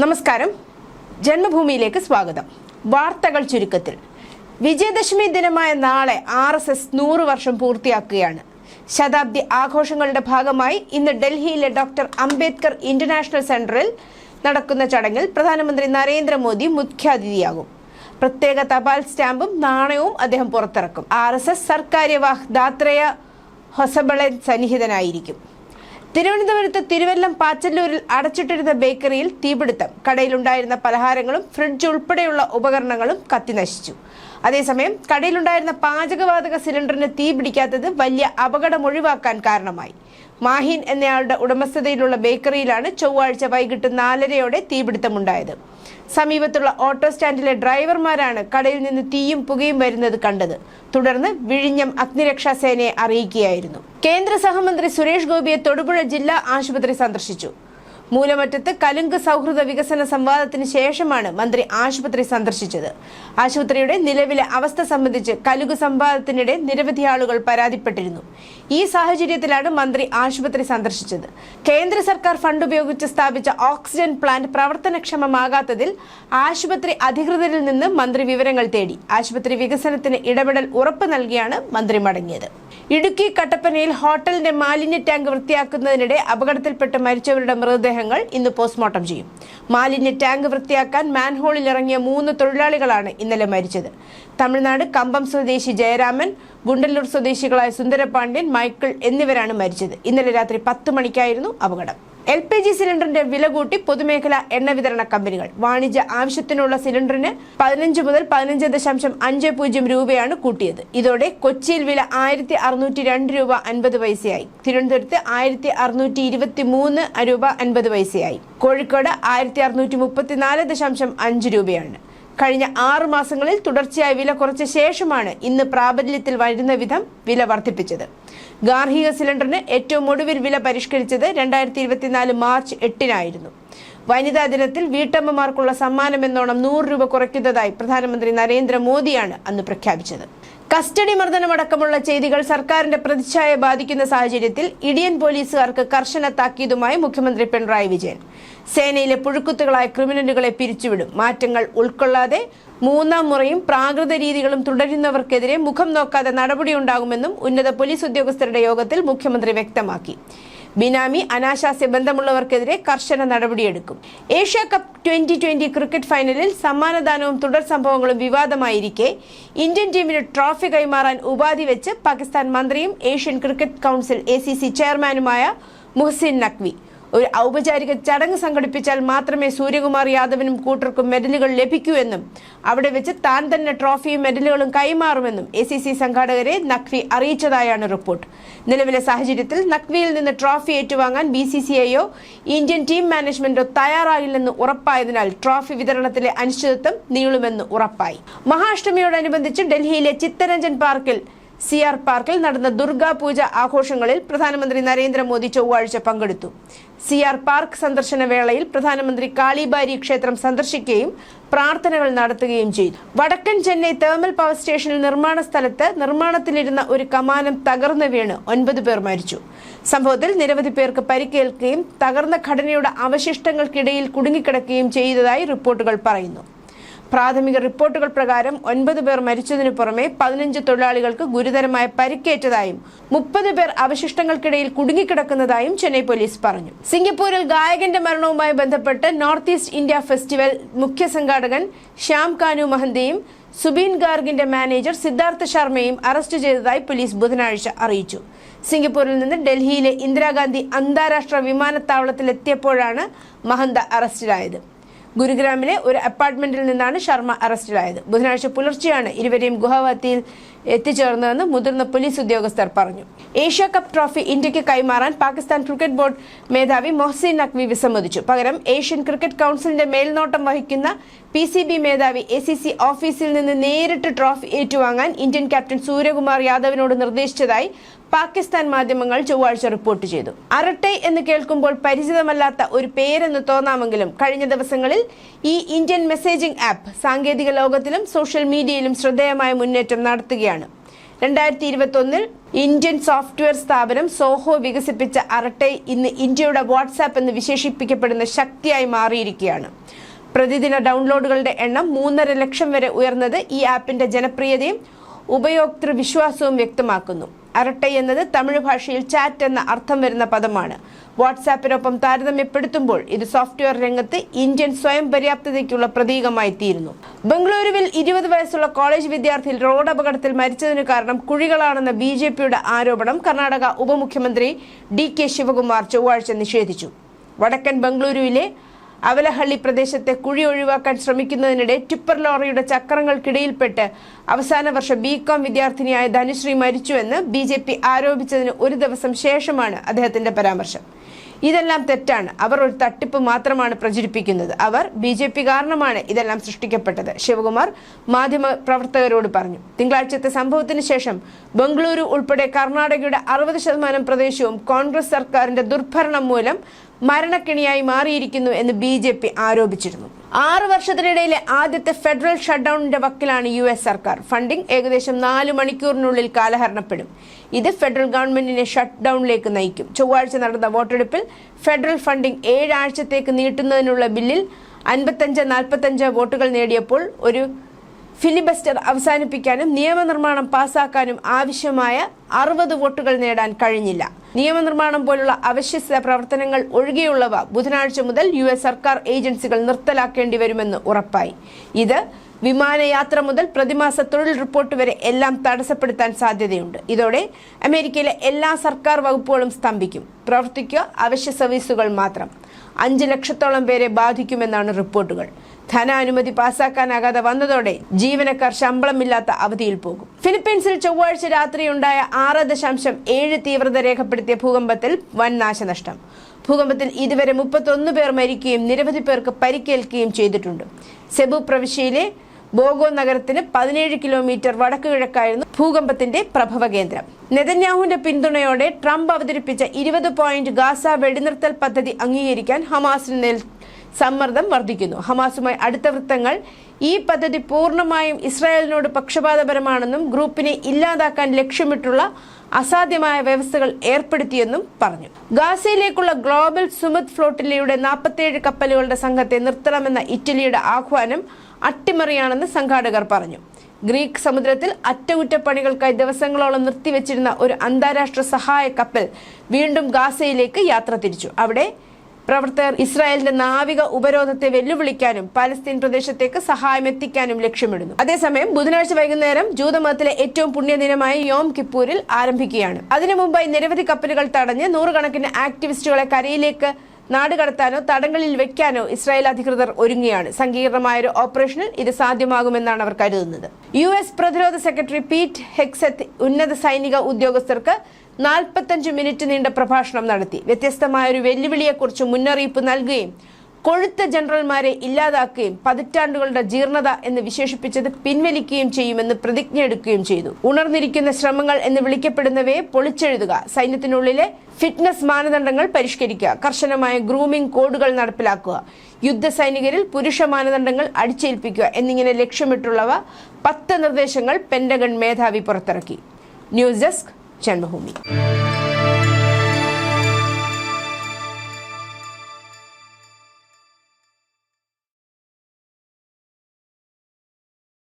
നമസ്കാരം. ജന്മഭൂമിയിലേക്ക് സ്വാഗതം. വാർത്തകൾ ചുരുക്കത്തിൽ. വിജയദശമി ദിനമായ നാളെ ആർ എസ് എസ് നൂറ് വർഷം പൂർത്തിയാക്കുകയാണ്. ശതാബ്ദി ആഘോഷങ്ങളുടെ ഭാഗമായി ഇന്ന് ഡൽഹിയിലെ ഡോക്ടർ അംബേദ്കർ ഇന്റർനാഷണൽ സെന്ററിൽ നടക്കുന്ന ചടങ്ങിൽ പ്രധാനമന്ത്രി നരേന്ദ്രമോദി മുഖ്യാതിഥിയാകും. പ്രത്യേക തപാൽ സ്റ്റാമ്പും നാണയവും അദ്ദേഹം പുറത്തിറക്കും. R S S Sarkaryavah Dattatreya Hosabale സന്നിഹിതനായിരിക്കും. തിരുവനന്തപുരത്ത് തിരുവല്ലം പാച്ചല്ലൂരിൽ അടച്ചിട്ടിരുന്ന ബേക്കറിയിൽ തീപിടുത്തം. കടയിലുണ്ടായിരുന്ന പലഹാരങ്ങളും ഫ്രിഡ്ജ് ഉൾപ്പെടെയുള്ള ഉപകരണങ്ങളും കത്തിനശിച്ചു അതേസമയം കടയിലുണ്ടായിരുന്ന പാചകവാതക സിലിണ്ടറിന് തീപിടിക്കാത്തത് വലിയ അപകടം ഒഴിവാക്കാൻ കാരണമായി. മാഹിൻ എന്നയാളുടെ ഉടമസ്ഥതയിലുള്ള ബേക്കറിയിലാണ് ചൊവ്വാഴ്ച വൈകിട്ട് നാലരയോടെ തീപിടുത്തമുണ്ടായത്. സമീപത്തുള്ള ഓട്ടോ സ്റ്റാൻഡിലെ ഡ്രൈവർമാരാണ് കടയിൽ നിന്ന് തീയും പുകയും വരുന്നത് കണ്ടത്. തുടർന്ന് വിഴിഞ്ഞം അഗ്നിരക്ഷാസേനയെ അറിയിക്കുകയായിരുന്നു. കേന്ദ്ര സഹമന്ത്രി സുരേഷ് ഗോപിയെ തൊടുപുഴ ജില്ലാ ആശുപത്രി സന്ദർശിച്ചു. മൂലമറ്റത്ത് കലുങ്ക് സൗഹൃദ വികസന സംവാദത്തിന് ശേഷമാണ് മന്ത്രി ആശുപത്രി സന്ദർശിച്ചത്. ആശുപത്രിയുടെ നിലവിലെ അവസ്ഥ സംബന്ധിച്ച് കലുങ്ക് സംവാദത്തിനിടെ നിരവധി ആളുകൾ പരാതിപ്പെട്ടിരുന്നു. ഈ സാഹചര്യത്തിലാണ് മന്ത്രി ആശുപത്രി സന്ദർശിച്ചത്. കേന്ദ്ര സർക്കാർ ഫണ്ട് ഉപയോഗിച്ച് സ്ഥാപിച്ച ഓക്സിജൻ പ്ലാന്റ് പ്രവർത്തനക്ഷമമാകാത്തതിൽ ആശുപത്രി അധികൃതരിൽ നിന്ന് മന്ത്രി വിവരങ്ങൾ തേടി. ആശുപത്രി വികസനത്തിന് ഇടപെടൽ ഉറപ്പ് നൽകിയാണ് മന്ത്രി മടങ്ങിയത്. ഇടുക്കി കട്ടപ്പനയിൽ ഹോട്ടലിന്റെ മാലിന്യ ടാങ്ക് വൃത്തിയാക്കുന്നതിനിടെ അപകടത്തിൽപ്പെട്ട് മരിച്ചവരുടെ മൃതദേഹങ്ങൾ ഇന്ന് പോസ്റ്റ്മോർട്ടം ചെയ്യും. മാലിന്യ ടാങ്ക് വൃത്തിയാക്കാൻ മാൻഹോളിൽ ഇറങ്ങിയ മൂന്ന് തൊഴിലാളികളാണ് ഇന്നലെ മരിച്ചത്. തമിഴ്നാട് കമ്പം സ്വദേശി ജയരാമൻ ഗുണ്ടല്ലൂർ സ്വദേശികളായ സുന്ദരപാണ്ഡ്യൻ മൈക്കിൾ എന്നിവരാണ് മരിച്ചത്. ഇന്നലെ രാത്രി പത്ത് മണിക്കായിരുന്നു അപകടം. എൽ പി ജി സിലിണ്ടറിന്റെ വില കൂട്ടി പൊതുമേഖലാ എണ്ണ വിതരണ കമ്പനികൾ. വാണിജ്യ ആവശ്യത്തിനുള്ള സിലിണ്ടറിന് പതിനഞ്ച് മുതൽ പതിനഞ്ച് ദശാംശം അഞ്ച് പൂജ്യം രൂപയാണ് കൂട്ടിയത്. ഇതോടെ കൊച്ചിയിൽ വില ആയിരത്തി അറുന്നൂറ്റി രണ്ട് രൂപ അൻപത് പൈസയായി. തിരുവനന്തപുരത്ത് ആയിരത്തി അറുന്നൂറ്റി ഇരുപത്തി മൂന്ന് രൂപ അൻപത് പൈസയായി. കോഴിക്കോട് ആയിരത്തി അറുന്നൂറ്റി മുപ്പത്തിനാല് ദശാംശം അഞ്ച് രൂപയാണ്. കഴിഞ്ഞ ആറ് മാസങ്ങളിൽ തുടർച്ചയായി വില കുറച്ച ശേഷമാണ് ഇന്ന് പ്രാബല്യത്തിൽ വരുന്ന വിധം വില വർദ്ധിപ്പിച്ചത്. ഗാർഹിക സിലിണ്ടറിന് ഏറ്റവും ഒടുവിൽ വില പരിഷ്കരിച്ചത് രണ്ടായിരത്തി മാർച്ച് എട്ടിനായിരുന്നു. വനിതാ ദിനത്തിൽ വീട്ടമ്മമാർക്കുള്ള സമ്മാനമെന്നോണം നൂറ് രൂപ കുറയ്ക്കുന്നതായി പ്രധാനമന്ത്രി നരേന്ദ്രമോദിയാണ് അന്ന് പ്രഖ്യാപിച്ചത്. കസ്റ്റഡി മർദ്ദനമടക്കമുള്ള ചെയ്തികൾ സർക്കാരിന്റെ പ്രതിച്ഛായ ബാധിക്കുന്ന സാഹചര്യത്തിൽ ഇടിയൻ പോലീസുകാർക്ക് കർശന താക്കീതുമായി മുഖ്യമന്ത്രി പിണറായി വിജയൻ. സേനയിലെ പുഴുക്കുത്തുകളായ ക്രിമിനലുകളെ പിരിച്ചുവിടും. മാറ്റങ്ങൾ ഉൾക്കൊള്ളാതെ മൂന്നാം മുറയും പ്രാകൃത രീതികളും തുടരുന്നവർക്കെതിരെ മുഖം നോക്കാതെ നടപടിയുണ്ടാകുമെന്നും ഉന്നത പോലീസ് ഉദ്യോഗസ്ഥരുടെ യോഗത്തിൽ മുഖ്യമന്ത്രി വ്യക്തമാക്കി. ബിനാമി അനാശാസ്യ ബന്ധമുള്ളവർക്കെതിരെ കർശന നടപടിയെടുക്കും. Asia cup twenty twenty cricket ഫൈനലിൽ സമ്മാനദാനവും തുടർ സംഭവങ്ങളും വിവാദമായിരിക്കെ. ഇന്ത്യൻ ടീമിന് ട്രോഫി കൈമാറാൻ ഉപാധി വെച്ച് പാകിസ്ഥാൻ മന്ത്രിയും ഏഷ്യൻ ക്രിക്കറ്റ് കൗൺസിൽ എ ചെയർമാനുമായ മുഹസിൻ നഖ്വി. ഒരു ഔപചാരിക ചടങ്ങ് സംഘടിപ്പിച്ചാൽ മാത്രമേ സൂര്യകുമാർ യാദവിനും കൂട്ടർക്കും മെഡലുകൾ ലഭിക്കൂ എന്നും അവിടെ വെച്ച് താൻ തന്നെ ട്രോഫിയും മെഡലുകളും കൈമാറുമെന്നും എ സി സി സംഘാടകരെ നഖ്വി അറിയിച്ചതായാണ് റിപ്പോർട്ട്. നിലവിലെ സാഹചര്യത്തിൽ നഖ്വിയിൽ നിന്ന് ട്രോഫി ഏറ്റുവാങ്ങാൻ ബി സി സി ഐയോ ഇന്ത്യൻ ടീം മാനേജ്മെന്റോ തയ്യാറാകില്ലെന്ന് ഉറപ്പായതിനാൽ ട്രോഫി വിതരണത്തിലെ അനിശ്ചിതത്വം നീളുമെന്ന് ഉറപ്പായി. മഹാഷ്ടമിയോടനുബന്ധിച്ച് ഡൽഹിയിലെ ചിത്തരഞ്ജൻ പാർക്കിൽ സി ആർ പാർക്കിൽ നടന്ന ദുർഗാ പൂജ ആഘോഷങ്ങളിൽ പ്രധാനമന്ത്രി നരേന്ദ്രമോദി ചൊവ്വാഴ്ച പങ്കെടുത്തു. സി ആർ പാർക്ക് സന്ദർശന വേളയിൽ പ്രധാനമന്ത്രി കാളിബാരി ക്ഷേത്രം സന്ദർശിക്കുകയും പ്രാർത്ഥനകൾ നടത്തുകയും ചെയ്തു. വടക്കൻ ചെന്നൈ തേർമൽ പവർ സ്റ്റേഷനിൽ നിർമ്മാണ സ്ഥലത്ത് നിർമ്മാണത്തിലിരുന്ന ഒരു കമാനം തകർന്നു വീണ് ഒൻപത് പേർ മരിച്ചു. സംഭവത്തിൽ നിരവധി പേർക്ക് പരിക്കേൽക്കുകയും തകർന്ന ഘടനയുടെ അവശിഷ്ടങ്ങൾക്കിടയിൽ കുടുങ്ങിക്കിടക്കുകയും ചെയ്തതായി റിപ്പോർട്ടുകൾ പറയുന്നു. പ്രാഥമിക റിപ്പോർട്ടുകൾ പ്രകാരം ഒൻപത് പേർ മരിച്ചതിനു പുറമെ പതിനഞ്ച് തൊഴിലാളികൾക്ക് ഗുരുതരമായ പരിക്കേറ്റതായും മുപ്പത് പേർ അവശിഷ്ടങ്ങൾക്കിടയിൽ കുടുങ്ങിക്കിടക്കുന്നതായും ചെന്നൈ പോലീസ് പറഞ്ഞു. സിംഗപ്പൂരിൽ ഗായകന്റെ മരണവുമായി ബന്ധപ്പെട്ട് നോർത്ത് ഈസ്റ്റ് ഇന്ത്യ ഫെസ്റ്റിവൽ മുഖ്യ സംഘാടകൻ ശ്യാം കാനു മഹന്തയും സുബീൻ ഗാർഗിന്റെ മാനേജർ സിദ്ധാർത്ഥ ശർമ്മയും അറസ്റ്റ് ചെയ്തതായി പോലീസ് ബുധനാഴ്ച അറിയിച്ചു. സിംഗപ്പൂരിൽ നിന്ന് ഡൽഹിയിലെ ഇന്ദിരാഗാന്ധി അന്താരാഷ്ട്ര വിമാനത്താവളത്തിലെത്തിയപ്പോഴാണ് മഹന്ത അറസ്റ്റിലായത്. ഗുരുഗ്രാമിലെ ഒരു അപ്പാർട്ട്മെന്റിൽ നിന്നാണ് ശർമ്മ അറസ്റ്റിലായത്. ബുധനാഴ്ച പുലർച്ചെയാണ് ഇരുവരെയും ഗുവാഹത്തിയിൽ എത്തിച്ചേർന്നതെന്ന് മുതിർന്ന പോലീസ് ഉദ്യോഗസ്ഥർ പറഞ്ഞു. ഏഷ്യ കപ്പ് ട്രോഫി ഇന്ത്യയ്ക്ക് കൈമാറാൻ പാകിസ്ഥാൻ ക്രിക്കറ്റ് ബോർഡ് മേധാവി മൊഹസിൻ നഖ്വി വിസമ്മതിച്ചു. പകരം ഏഷ്യൻ ക്രിക്കറ്റ് കൗൺസിലിന്റെ മേൽനോട്ടം വഹിക്കുന്ന പി സി ബി മേധാവി എ സി സി ഓഫീസിൽ നിന്ന് നേരിട്ട് ട്രോഫി ഏറ്റുവാങ്ങാൻ ഇന്ത്യൻ ക്യാപ്റ്റൻ സൂര്യകുമാർ യാദവിനോട് നിർദ്ദേശിച്ചതായി പാകിസ്ഥാൻ മാധ്യമങ്ങൾ ചൊവ്വാഴ്ച റിപ്പോർട്ട് ചെയ്തു. അരട്ടൈ എന്ന് കേൾക്കുമ്പോൾ പരിചിതമല്ലാത്ത ഒരു പേരെന്ന് തോന്നാമെങ്കിലും കഴിഞ്ഞ ദിവസങ്ങളിൽ ഈ ഇന്ത്യൻ മെസ്സേജിംഗ് ആപ്പ് സാങ്കേതിക ലോകത്തിലും സോഷ്യൽ മീഡിയയിലും ശ്രദ്ധേയമായ മുന്നേറ്റം നടത്തുകയാണ്. രണ്ടായിരത്തി ഇരുപത്തിയൊന്നിൽ ഇന്ത്യൻ സോഫ്റ്റ്വെയർ സ്ഥാപനം സോഹോ വികസിപ്പിച്ച അറട്ടെ ഇന്ന് ഇന്ത്യയുടെ വാട്സാപ്പ് എന്ന് വിശേഷിപ്പിക്കപ്പെടുന്ന ശക്തിയായി മാറിയിരിക്കുകയാണ്. പ്രതിദിന ഡൗൺലോഡുകളുടെ എണ്ണം മൂന്നര ലക്ഷം വരെ ഉയർന്നത് ഈ ആപ്പിന്റെ ജനപ്രിയതയും ഉപയോക്തൃ വിശ്വാസവും വ്യക്തമാക്കുന്നു. അരട്ടൈ എന്നത് തമിഴ് ഭാഷയിൽ ചാറ്റ് എന്ന അർത്ഥം വരുന്ന പദമാണ്. വാട്സാപ്പിനൊപ്പം താരതമ്യപ്പെടുത്തുമ്പോൾ ഇത് സോഫ്റ്റ്വെയർ രംഗത്ത് ഇന്ത്യൻ സ്വയം പര്യാപ്തതയ്ക്കുള്ള പ്രതീകമായി തീരുന്നു. ബംഗളൂരുവിൽ ഇരുപത് വയസ്സുള്ള കോളേജ് വിദ്യാർത്ഥി റോഡ് അപകടത്തിൽ മരിച്ചതിന് കാരണം കുഴികളാണെന്ന ബി ജെ പിയുടെ ആരോപണം കർണാടക ഉപമുഖ്യമന്ത്രി ഡി കെ ശിവകുമാർ ചൊവ്വാഴ്ച നിഷേധിച്ചു. വടക്കൻ ബംഗളൂരുവിലെ അവലഹള്ളി പ്രദേശത്തെ കുഴി ഒഴിവാക്കാൻ ശ്രമിക്കുന്നതിനിടെ ടിപ്പർ ലോറിയുടെ ചക്രങ്ങൾക്കിടയിൽപ്പെട്ട് അവസാന വർഷ ബി കോം വിദ്യാർത്ഥിനിയായ ധനുശ്രീ മരിച്ചുവെന്ന് ബി ജെ പി ആരോപിച്ചതിന് ഒരു ദിവസം ശേഷമാണ് അദ്ദേഹത്തിന്റെ പരാമർശം. ഇതെല്ലാം തെറ്റാണ്. അവർ ഒരു തട്ടിപ്പ് മാത്രമാണ് പ്രചരിപ്പിക്കുന്നത്. അവർ ബി ജെ പി കാരണമാണ് ഇതെല്ലാം സൃഷ്ടിക്കപ്പെട്ടത് ശിവകുമാർ മാധ്യമ പ്രവർത്തകരോട് പറഞ്ഞു. തിങ്കളാഴ്ചത്തെ സംഭവത്തിന് ശേഷം ബംഗളൂരു ഉൾപ്പെടെ കർണാടകയുടെ അറുപത് ശതമാനം പ്രദേശവും കോൺഗ്രസ് സർക്കാരിന്റെ ദുർഭരണം മൂലം മരണക്കിണിയായി മാറിയിരിക്കുന്നു എന്ന് ബി ജെ പി ആരോപിച്ചിരുന്നു. ആറ് വർഷത്തിനിടയിലെ ആദ്യത്തെ ഫെഡറൽ ഷട്ട്ഡൌണിന്റെ വക്കിലാണ് യു എസ് സർക്കാർ. ഫണ്ടിംഗ് ഏകദേശം നാല് മണിക്കൂറിനുള്ളിൽ കാലഹരണപ്പെടും. ഇത് ഫെഡറൽ ഗവൺമെന്റിനെ ഷട്ട് ഡൌണിലേക്ക് നയിക്കും. ചൊവ്വാഴ്ച നടന്ന വോട്ടെടുപ്പിൽ ഫെഡറൽ ഫണ്ടിംഗ് ഏഴാഴ്ചത്തേക്ക് നീട്ടുന്നതിനുള്ള ബില്ലിൽ അൻപത്തഞ്ച് നാൽപ്പത്തഞ്ച് വോട്ടുകൾ നേടിയപ്പോൾ ഒരു ഫിലിബസ്റ്റർ അവസാനിപ്പിക്കാനും നിയമനിർമ്മാണം പാസാക്കാനും ആവശ്യമായ അറുപത് വോട്ടുകൾ നേടാൻ കഴിഞ്ഞില്ല. നിയമനിർമ്മാണം പോലുള്ള അവശ്യ പ്രവർത്തനങ്ങൾ ഒഴികെയുള്ളവ ബുധനാഴ്ച മുതൽ യു എസ് സർക്കാർ ഏജൻസികൾ നിർത്തലാക്കേണ്ടി വരുമെന്ന് ഉറപ്പായി. ഇത് വിമാനയാത്ര മുതൽ പ്രതിമാസ തൊഴിൽ റിപ്പോർട്ട് വരെ എല്ലാം തടസ്സപ്പെടുത്താൻ സാധ്യതയുണ്ട്. ഇതോടെ അമേരിക്കയിലെ എല്ലാ സർക്കാർ വകുപ്പുകളും സ്തംഭിക്കും. പ്രവർത്തിക്കുക അവശ്യ സർവീസുകൾ മാത്രം. അഞ്ച് ലക്ഷത്തോളം പേരെ ബാധിക്കുമെന്നാണ് റിപ്പോർട്ടുകൾ. ധനാനുമതി പാസാക്കാനാകാതെ വന്നതോടെ ജീവനക്കാർ ശമ്പളമില്ലാത്ത അവധിയിൽ പോകും. ഫിലിപ്പീൻസിൽ ചൊവ്വാഴ്ച രാത്രിയുണ്ടായ ആറ് ദശാംശം ഏഴ് തീവ്രത രേഖപ്പെടുത്തിയ ഭൂകമ്പത്തിൽ വൻ നാശനഷ്ടം. ഭൂകമ്പത്തിൽ ഇതുവരെ മുപ്പത്തൊന്ന് പേർ മരിക്കുകയും നിരവധി പേർക്ക് പരിക്കേൽക്കുകയും ചെയ്തിട്ടുണ്ട്. സെബു പ്രവിശ്യയിലെ ബോഗോ നഗരത്തിന് പതിനേഴ് കിലോമീറ്റർ വടക്കു കിഴക്കായിരുന്നു ഭൂകമ്പത്തിന്റെ പ്രഭവ കേന്ദ്രം. നെതന്യാഹുവിന്റെ പിന്തുണയോടെ ട്രംപ് അവതരിപ്പിച്ച ഇരുപത് പോയിന്റ് ഗാസ വെടിനിർത്തൽ പദ്ധതി അംഗീകരിക്കാൻ ഹമാസിന് സമ്മർദ്ദം വർദ്ധിക്കുന്നു. ഹമാസുമായി അടുത്ത വൃത്തങ്ങൾ ഈ പദ്ധതി പൂർണമായും ഇസ്രായേലിനോട് പക്ഷപാതപരമാണെന്നും ഗ്രൂപ്പിനെ ഇല്ലാതാക്കാൻ ലക്ഷ്യമിട്ടുള്ള അസാധ്യമായ വ്യവസ്ഥകൾ ഏർപ്പെടുത്തിയെന്നും പറഞ്ഞു. ഗാസയിലേക്കുള്ള ഗ്ലോബൽ സുമത് ഫ്ലോട്ടിലയുടെ നാൽപ്പത്തിയേഴ് കപ്പലുകളുടെ സംഘത്തെ നിർത്തണമെന്ന ഇറ്റലിയുടെ ആഹ്വാനം അട്ടിമറിയാണെന്ന് സംഘാടകർ പറഞ്ഞു. ഗ്രീക്ക് സമുദ്രത്തിൽ അറ്റകുറ്റപ്പണികൾക്കായി ദിവസങ്ങളോളം നിർത്തിവെച്ചിരുന്ന ഒരു അന്താരാഷ്ട്ര സഹായ കപ്പൽ വീണ്ടും ഗാസയിലേക്ക് യാത്ര തിരിച്ചു. അവിടെ പ്രവർത്തകർ ഇസ്രായേലിന്റെ നാവിക ഉപരോധത്തെ വെല്ലുവിളിക്കാനും പലസ്തീൻ പ്രദേശത്തേക്ക് സഹായമെത്തിക്കാനും ലക്ഷ്യമിടുന്നു. അതേസമയം ബുധനാഴ്ച വൈകുന്നേരം ജൂതമതത്തിലെ ഏറ്റവും പുണ്യദിനമായ യോം കിപ്പൂരിൽ ആരംഭിക്കുകയാണ്. അതിനു മുമ്പായി നിരവധി കപ്പലുകൾ തടഞ്ഞ് നൂറുകണക്കിന് ആക്ടിവിസ്റ്റുകളെ കരയിലേക്ക് നാടുകടത്താനോ തടങ്ങളിൽ വെക്കാനോ ഇസ്രായേൽ അധികൃതർ ഒരുങ്ങിയാണ് സങ്കീർണമായ ഒരു ഓപ്പറേഷനിൽ ഇത് സാധ്യമാകുമെന്നാണ് അവർ കരുതുന്നത്. യു എസ് പ്രതിരോധ സെക്രട്ടറി പീറ്റ് ഹെക്സത്ത് ഉന്നത സൈനിക ഉദ്യോഗസ്ഥർക്ക് നാൽപ്പത്തഞ്ച് മിനിറ്റ് നീണ്ട പ്രഭാഷണം നടത്തി. വ്യത്യസ്തമായ ഒരു വെല്ലുവിളിയെക്കുറിച്ച് മുന്നറിയിപ്പ് നൽകുകയും കൊഴുത്ത ജനറൽമാരെ ഇല്ലാതാക്കുകയും പതിറ്റാണ്ടുകളുടെ ജീർണത എന്ന് വിശേഷിപ്പിച്ചത് പിൻവലിക്കുകയും ചെയ്യുമെന്ന് പ്രതിജ്ഞ എടുക്കുകയും ചെയ്തു. ഉണർന്നിരിക്കുന്ന ശ്രമങ്ങൾ എന്ന് വിളിക്കപ്പെടുന്നവയെ പൊളിച്ചെഴുതുക. സൈന്യത്തിനുള്ളിലെ ഫിറ്റ്നസ് മാനദണ്ഡങ്ങൾ പരിഷ്കരിക്കുക. കർശനമായ ഗ്രൂമിംഗ് കോഡുകൾ നടപ്പിലാക്കുക. യുദ്ധ സൈനികരിൽ പുരുഷ മാനദണ്ഡങ്ങൾ അടിച്ചേൽപ്പിക്കുക എന്നിങ്ങനെ ലക്ഷ്യമിട്ടുള്ളവ പത്ത് നിർദ്ദേശങ്ങൾ പെന്റഗൺ മേധാവി പുറത്തിറക്കി. News desk Janmabhumi.